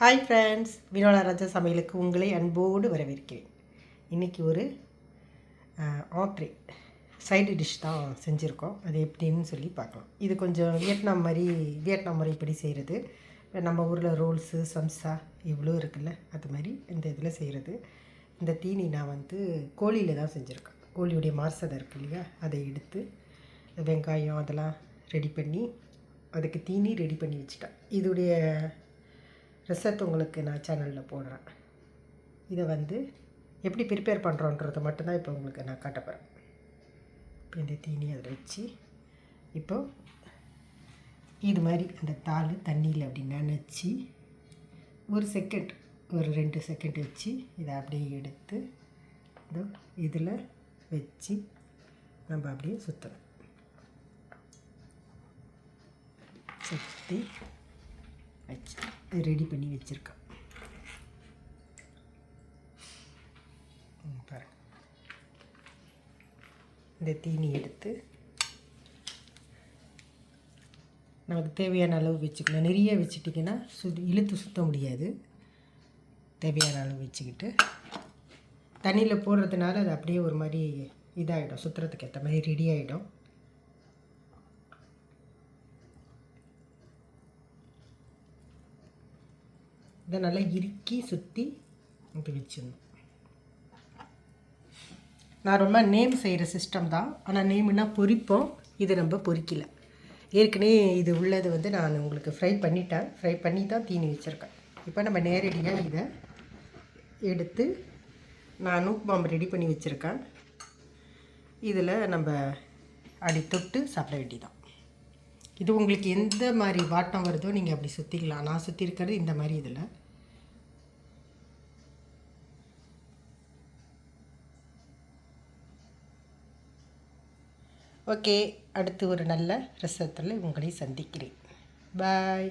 Hi friends Vinola ராஜா சமையலுக்கு உங்களை அன்போடு வரவேற்கிறேன். இன்றைக்கி ஒரு ஆப்ரே சைடு டிஷ் தான் செஞ்சுருக்கோம். அது எப்படின்னு சொல்லி பார்க்கலாம். இது கொஞ்சம் வியட்நாம் மாதிரி வியட்நாம் முறைப்படி செய்கிறது நம்ம ஊரில் ரோல்ஸு சம்சா இவ்வளோ இருக்குல்ல அது மாதிரி இந்த இதில் செய்கிறது இந்த தீனி நான் வந்து கோழியில் தான் செஞ்சுருக்கேன். கோழியுடைய மார்சதை இருக்கு இல்லையா அதை எடுத்து வெங்காயம் அதெல்லாம் ரெடி பண்ணி அதுக்கு தீனி ரெடி பண்ணி வச்சுட்டேன். இதோடைய ரிசர்ட் உங்களுக்கு நான் சேனலில் போடுறேன். இதை வந்து எப்படி ப்ரிப்பேர் பண்ணுறோன்றதை மட்டும்தான் இப்போ உங்களுக்கு நான் காட்ட போகிறேன் இப்போ இந்த தீனி அதில் வச்சு இப்போ இது மாதிரி அந்த தாள் தண்ணியில் அப்படி நினச்சி ஒரு செகண்ட் ஒரு ரெண்டு செகண்ட் வச்சு இதை அப்படியே எடுத்து இதோ இதில் வச்சு நம்ம அப்படியே சுற்றணும் சுற்றி வச்சு. ரெடி பண்ணி வச்சுருக்கேன் பாருங்க. இந்த தீனி எடுத்து நமக்கு தேவையான அளவு வச்சுக்கணும். நிறைய வச்சுட்டிங்கன்னா சு இழுத்து சுற்ற முடியாது. தேவையான அளவு வச்சுக்கிட்டு தண்ணியில் போடுறதுனால அது அப்படியே ஒரு மாதிரி இதாகிடும் சுற்றுறதுக்கு ஏற்ற மாதிரி ரெடி ஆகிடும் இதை நல்லா இறுக்கி சுற்றி இப்படி வச்சிடணும். நான் ரொம்ப நேம் செய்கிற சிஸ்டம் தான். ஆனால் நேம்னா பொரிப்போம் இது நம்ம பொரிக்கல ஏற்கனவே இது உள்ளது வந்து நான் உங்களுக்கு ஃப்ரை பண்ணிட்டேன். ஃப்ரை பண்ணி தான் தீனி வச்சுருக்கேன். இப்போ நம்ம நேரடியாக இதை எடுத்து நான் நூக் பாம்பு ரெடி பண்ணி வச்சுருக்கேன். இதில் நம்ம அடி தொட்டு சாப்பிட வேண்டியதான் இது உங்களுக்கு எந்த மாதிரி வாட்டம் வருதோ நீங்கள் அப்படி சுற்றிக்கலாம் நான் சுற்றி இருக்கிறது இந்த மாதிரி இதில். ஓகே அடுத்து ஒரு நல்ல ரசத்தில் உங்களை சந்திக்கிறேன். பாய்